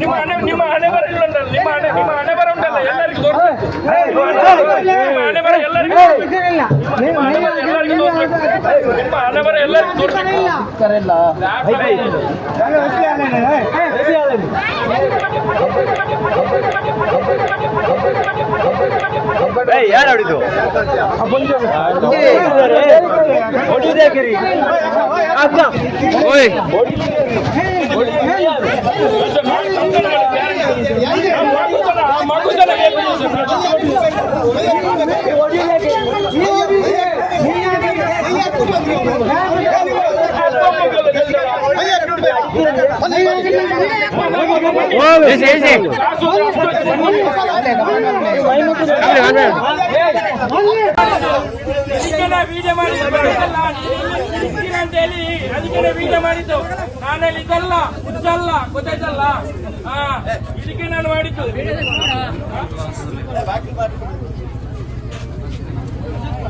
ನಿಮ್ಮ ಹಣೆ ನಿಮ್ಮ ಹಣೆ ಬರ ಇಲ್ಲ ಉಂಟಲ್ಲ ನಿಮ್ಮ ಹಣೆ ನಿಮ್ಮ ಹಣೆ ಬರ ಉಂಟಲ್ಲ ಎಲ್ಲರಿಗೂ ಹಣೆ ಬರ ಎಲ್ಲರಿಗೂ. ನಿಮ್ಮ ಹಣೆ ಬರ ಎಲ್ಲರಿಗೂ ಯಾರು ಹೊಡಿದು ಓಯ್ ஏசி ஏசி ಅದಕ್ಕೆಲ್ಲ ವಿಡಿಯೋ ಮಾಡಿದ್ದು. ನೀನು ಇರ್ತೀರ ಅಂತ ಹೇಳಿ ಅದಕ್ಕೆಲ್ಲ ವಿಡಿಯೋ ಮಾಡಿದ್ದು. ನಾನಲ್ಲಿ ಇದಲ್ಲ ಹುಚ್ಚಲ್ಲ ಗೊತ್ತಾಯ್ತಲ್ಲ? ಹಾ ಇದಕ್ಕೆ ನಾನು ಮಾಡಿದ್ದು.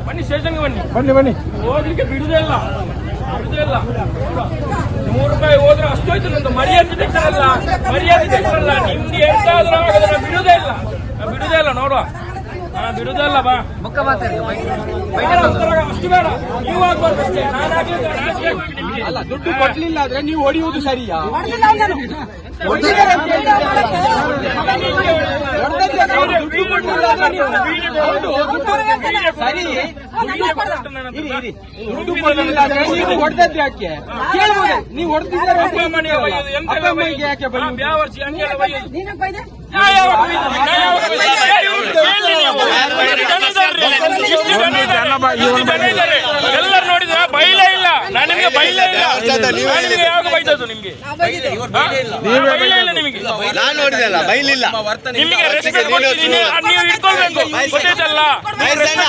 ಬನ್ನಿ ಸ್ಟೇಷನ್ಗೆ ಬನ್ನಿ. ಬನ್ನಿ ಬನ್ನಿ. ಓದ್ಲಿಕ್ಕೆ ಬಿಡುದೇ ಇಲ್ಲ. ಬಿಡುದೇ ಇಲ್ಲ. ನೂರು ರೂಪಾಯಿ ಹೋದ್ರೆ ಅಷ್ಟೋಯ್ತು ನಂದು. ಮರ್ಯಾದೆ ತೆಗ್ಸಲ್ಲ. ಮರ್ಯಾದೆ ತೆಗ್ಸಲ್ಲ. ನಿಮ್ಗೆ ಎಂತಾದ್ರೂ ಆಗೋದು ನಾನು ಬಿಡುದೇ ಇಲ್ಲ. ನಾನು ಬಿಡುದೇ ಇಲ್ಲ ನೋಡುವ. ಹಾ ಬಿಡುದೇ ಇಲ್ಲ ಬಾ. ಬೇಡ, ಒಂಥರ ಅಷ್ಟು ಬೇಡ. ನೀವು ಆಗ್ಬಾರ್ದು ಅಷ್ಟೇ. ಅಲ್ಲ ದುಡ್ಡು ಕೊಡ್ಲಿಲ್ಲ ಆದ್ರೆ ನೀವು ಹೊಡೆಯುವುದು ಸರಿಯಾ? ದುಡ್ಡು ಕೊಡ್ಲಿಲ್ಲ ಸರಿ. ಇರಿ ಇರಿ. ದುಡ್ಡು ಕೊಡ್ಲಿಲ್ಲ ಆದ್ರೆ ನೀವು ಹೊಡೆದದ್ದು ಯಾಕೆ? ಕೇಳ್ಬೋದು? ನೀವು ಹೊಡೆದಿದ್ದಾರೆ ಅಪ್ಪ ಅಮ್ಮನಿಗೆ ಯಾಕೆ ಹಾ, ಬೈಯೋದು ಬ್ಯಾವರ್ಸಿ ಯಾವ ಬೈಯೋದು. ನ್ಯಾಯ ಯಾವಾಗ ಬೈಯೋದು? ನ್ಯಾಯ ಯಾವಾಗ ಬೈಯೋದು? ಹೇಳಿ ನೀವು. ಜನ ಇದ್ದಾರೆ. ಇಷ್ಟು ಜನ ಇದ್ದಾರೆ. ಇಷ್ಟು ಜನ ಇದ್ದಾರೆ. ಎಲ್ಲರೂ ನೋಡಿದ್ರ ಬೈಲೇ ಇಲ್ಲ. ನಾನು ನಿಮ್ಗೆ ಬೈಲೇ ಇಲ್ಲ. ನಾನು ನಿಮ್ಗೆ ಯಾವಾಗ ಬೈದದ್ದು ನಿಮ್ಗೆ? ಬೈಲೇ ಇಲ್ಲ ನಿಮಗೆ. ನಾನು ನೋಡಿದಲ್ಲ ಬೈಲಿಲ್ಲ. ನಿಮಗೆ ರೆಸ್ಪೆಕ್ಟ್ ನೀವು ಇಟ್ಕೊಳ್ಬೇಕು. ಗೊತ್ತಾಯ್ತಲ್ಲ?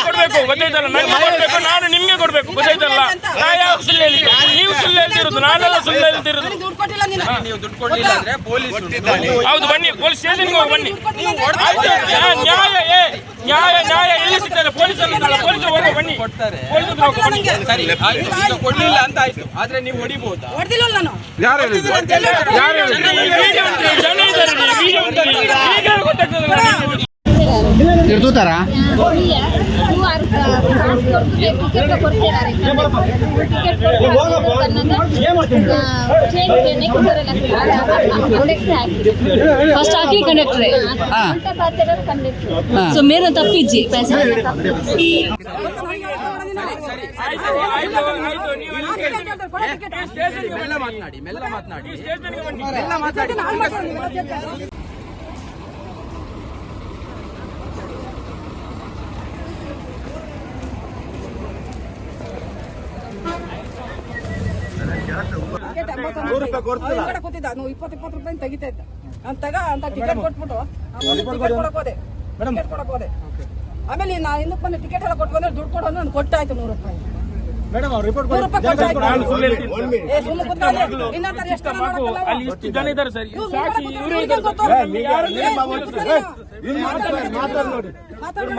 ಕೊಡ್ಬೇಕು. ಗೊತ್ತಾಯ್ತಲ್ಲ? ನನಗೆ ಕೊಡ್ಬೇಕು. ನಾನು ನಿಮ್ಗೆ ಕೊಡ್ಬೇಕು. ಗೊತ್ತಾಯ್ತಲ್ಲ? ನಾ ಯಾವ ಸುಳ್ಳು ಹೇಳಿ ನೀವು ಸುಳ್ಳು ಹೇಳ್ತಿರೋದು. ನಾನೆಲ್ಲ ಸುಳ್ಳು ಹೇಳ್ತಿರೋದು. ನೀವು ದುಡ್ಡು ಕೊಡ್ಲಿಲ್ಲ ಅಂದ್ರೆ ಪೊಲೀಸ್ ಹೌದು ಬನ್ನಿ. ಪೊಲೀಸ್ ಸ್ಟೇಷನ್ಗೆ ಹೋಗಿ ಬನ್ನಿ. ನ್ಯಾಯ ನ್ಯಾಯ ನ್ಯಾಯ ನ್ಯಾಯ ಎಲ್ಲಿ ಸಿಗ್ತದೆ ಪೊಲೀಸ್ ಅಲ್ಲ ಪೊಲೀಸ್ ಹೋಗೋ ಬನ್ನಿ ಕೊಡ್ತಾರೆ ಸರಿ ಆಯ್ತು ಈಗ ಕೊಡ್ಲಿಲ್ಲ ಅಂತ ಆಯ್ತು ಆದ್ರೆ ನೀವು ಹೊಡಿಬಹುದಾ ಹೊಡೆದಿಲ್ಲ ನಾನು ಯಾರು ಹೇಳಿದ್ರು ಜನ ಇದ್ದಾರೆ ಟಿಕೆಟ್ ಫಸ್ಟ್ ಹಾಕಿ ಕಂಡಕ್ಟ್ರೆ ಸೊ ಮೇರೆ ತಪ್ಪಿಜ್ಜಿ ಪ್ಯಾಸೆಂಜರ್ ಮಾತನಾಡಿ ಮೆಲ್ಲ ಮಾತನಾಡಿ ಕೂತಿದ್ದ. ನೀವು ಇಪ್ಪತ್ತು ಇಪ್ಪತ್ತು ರೂಪಾಯಿ ತೆಗಿತಾ ಇದ್ದ. ನಾನು ತಗ ಅಂತ ಟಿಕೆಟ್ ಕೊಟ್ಬಿಟ್ಟು ಟಿಕೆಟ್ ಕೊಡಕ್ ಹೋದೆ. ಟಿಕೆಟ್ ಕೊಡಕ್ ಹೋದೆ. ಆಮೇಲೆ ನಾ ಹಿಂದಕ್ಕೆ ಬಂದು ಟಿಕೆಟ್ ಎಲ್ಲ ಕೊಟ್ಟು ಬಂದ್ರೆ ದುಡ್ಡು ಕೊಡೋದು ನಾನು ಕೊಟ್ಟಾಯ್ತು ನೂರು ರೂಪಾಯಿ. ಎಷ್ಟು ಜನ ಮಗು ನೋಡಕ್ಕಲ್ಲ ಅಲ್ಲಿ ಇಷ್ಟು ಜನ ಇದ್ದಾರೆ ಸರ್. ಇವ್ರು ನೋಡಿ. ಮಾತಾಡಿ. ಮಾತಾಡು.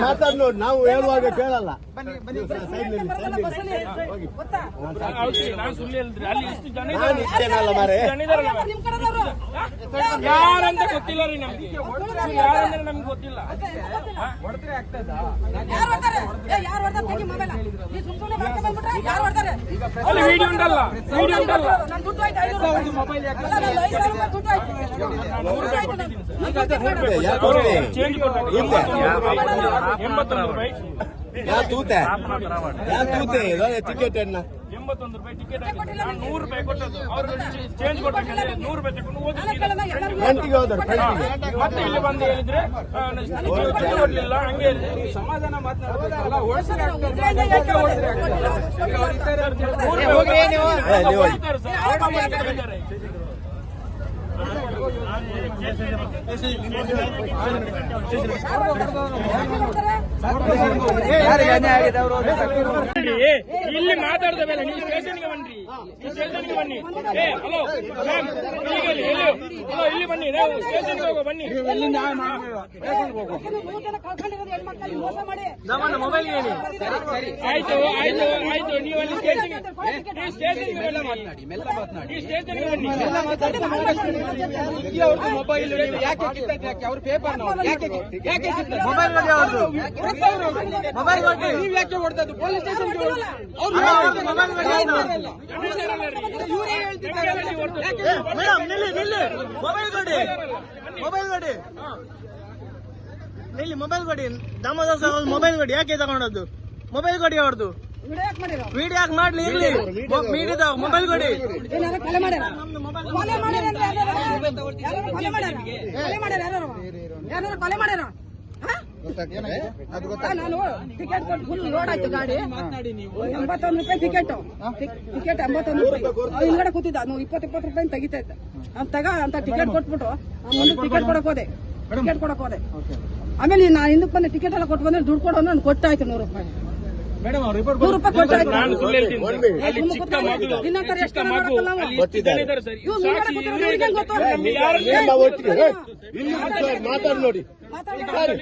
ಮಾತಾಡ್ ನೋಡಿ. ನಾವು ಹೇಳುವಾಗ ಕೇಳಲ್ಲ. ಯಾರಂತ ಗೊತ್ತಿಲ್ಲ ರೀ ನಮ್ಗೆ. ಯಾರಂದ್ರೆ ನಮ್ಗೆ ಗೊತ್ತಿಲ್ಲ. ಮೊಬೈಲ. ಅಲ್ಲಿ ವಿಡಿಯೋ ಉಂಟಲ್ಲ. ವಿಡಿಯೋ ಉಂಟಲ್ಲ. ನನ್ ಎಂಬತ್ತೊಂದು ರೂಪಾಯಿ ತೂತೆ ತೂತೆ ಟಿಕೆಟ್ ಅನ್ನ ಎಂಬತ್ತೊಂದು ರೂಪಾಯಿ ಟಿಕೆಟ್ ನೂರು ರೂಪಾಯಿ ಕೊಟ್ಟದ್ದು ಚೇಂಜ್ ಕೊಡ್ಬೇಕಂದ್ರೆ ನೂರು ರೂಪಾಯಿ ತಗೊಂಡು ಮತ್ತೆ ಇಲ್ಲಿ ಬಂದು ಹೇಳಿದ್ರೆ ಕೊಡ್ಲಿಲ್ಲ ಹಂಗೆ ಸಮಾಧಾನ ಉಗ್ರಯಿಂದ ಇಲ್ಲಿ ಮಾತಾಡ್ತೇವೆ ಮಾತಾಡ್ದ ಮೇಲೆ ನೀವು ಸ್ಟೇಷನ್ಗೆ ಬನ್ನಿ. ನೀವು ಸ್ಟೇಷನ್ಗೆ ಬನ್ನಿ. ಏ ಹಲೋ ಮ್ಯಾಮ್ ಈಗ ಇಲ್ಲಿ ಎಲ್ಲಿ? ಹಲೋ ಇಲ್ಲಿ ಬನ್ನಿ. ನಾವು ಸ್ಟೇಷನ್ಗೆ ಹೋಗೋ ಬನ್ನಿ. ಎಲ್ಲಿಂದ ಹೋಗು ಮೂವತ್ತೆಲ್ಲ ಮೋಸ ಮಾಡಿ ಮೊಬೈಲ್ ಹೇಳಿ ಆಯ್ತು ಆಯ್ತು ಆಯ್ತು ನೀವು ಅಲ್ಲಿ ಸ್ಟೇಷನ್ಗೆ ನೀವು ಸ್ಟೇಷನ್ಗೆ ಮೆಲ್ಲ ಬನ್ನಿ ಮಾತನಾಡಿ ಮೆಲ್ಲ ಮಾತನಾಡಿ ನೀವು ಸ್ಟೇಷನ್ಗೆ ಬನ್ನಿ ಮಾತಾಡಿ ಈ ಅವ್ರದ್ದು ಮೊಬೈಲ್ ಯಾಕೆ ಕಿತ್ತದ್ದು ಯಾಕೆ ಅವ್ರ ಪೇಪರ್ ಯಾಕೆ ಯಾಕೆ ಕಿತ್ತದ್ದು ಮೊಬೈಲ್ ಅವ್ರದ್ದು ಮೊಬೈಲ್ ಗಡಿ ನೀವು ಯಾಕೆ ಹೊಡೆದದ್ದು ಪೊಲೀಸ್ ಸ್ಟೇಷನ್ ಅವ್ರು ಮೊಬೈಲ್ ಇವರೇ ಹೇಳ್ತಿದ್ದಾರೆ ಯಾಕೆ ಮೇಡಮ್ ನಿಲ್ಲಿ ನಿಲ್ಲಿ ಮೊಬೈಲ್ ಕೊಡಿ ಮೊಬೈಲ್ ಕೊಡಿ ನಿಲ್ಲಿ ಮೊಬೈಲ್ ಕೊಡಿ ದಾಮೋದರ್ ಸರ್ ಮೊಬೈಲ್ ಕೊಡಿ ಯಾಕೆ ತಗೊಂಡದ್ದು? ಮೊಬೈಲ್ ಕೊಡಿ ಅವ್ರದ್ದು ವಿಡಿಯೋ ಯಾಕೆ ಮಾಡಿರೋ? ವಿಡಿಯೋ ಯಾಕೆ ಮಾಡ್ಲಿ ಇರ್ಲಿ ಮೀಡಿದ ಮೊಬೈಲ್ ಕೊಡಿ ಕೊಲೆ ಮಾಡ್ಯಾರ? ನಾನು ಟಿಕೆಟ್ ಕೊಟ್ಟು ಫುಲ್ ಲೋಡ್ ಆಯ್ತು ಗಾಡಿ. ಎಂಬತ್ತೊಂದು ರೂಪಾಯಿ ಟಿಕೆಟ್ ಟಿಕೆಟ್ ಎಂಬತ್ತೊಂದು ರೂಪಾಯಿ. ಹಿಂದ್ಗಡೆ ಕೂತಿದ್ದ. ನಾವು ಇಪ್ಪತ್ತು ಇಪ್ಪತ್ತು ರೂಪಾಯಿ ತೆಗಿತಾ ಇದ್ದ. ಅವ್ನು ತಗ ಅಂತ ಟಿಕೆಟ್ ಕೊಟ್ಬಿಟ್ಟು ಮುಂದೆ ಟಿಕೆಟ್ ಕೊಡಕ್ ಹೋದೆ. ಟಿಕೆಟ್ ಕೊಡಕ್ ಹೋದೆ. ಆಮೇಲೆ ನಾನು ಹಿಂದಕ್ಕೆ ಬಂದು ಟಿಕೆಟ್ ಎಲ್ಲ ಕೊಟ್ಟು ಬಂದ್ರೆ ದುಡ್ಡು ಕೊಡೋನು ನಾನು ಕೊಟ್ಟಾಯ್ತು ನೂರು ರೂಪಾಯಿ. ಮೇಡಮ್ ಅವ್ರು ರಿಪೋರ್ಟ್ ನೂರು ರೂಪಾಯಿ ಕೊಟ್ಟಾಯ್ತು ನಾನು ಸುಳ್ಳು ಹೇಳ್ತೀನಿ ಸರ್. ಅಲ್ಲಿ ಚಿಕ್ಕ ಮಗಳು ಇನ್ನೊಂದ್ಸರಿ ಚಿಕ್ಕ ಎಷ್ಟು ಮಗು ಜನ ಅಲ್ಲಿ ಎಷ್ಟು ಜನ ಇದ್ದಾರೆ ಸರ್. ಇವ್ರು ಸಾಕ್ಷಿ ಮುಂದ್ಗಡೆ ಇವರೇ ಕೂತ್ಕೊಂಡು ಇದ್ದಾರೆ. ಗೊತ್ತು? ನಮ್ಗೆ ಯಾರು ಇಲ್ಲಿ ಮಾತಾಡಿ. ನೋಡಿ. ಮಾತಾಡಿ.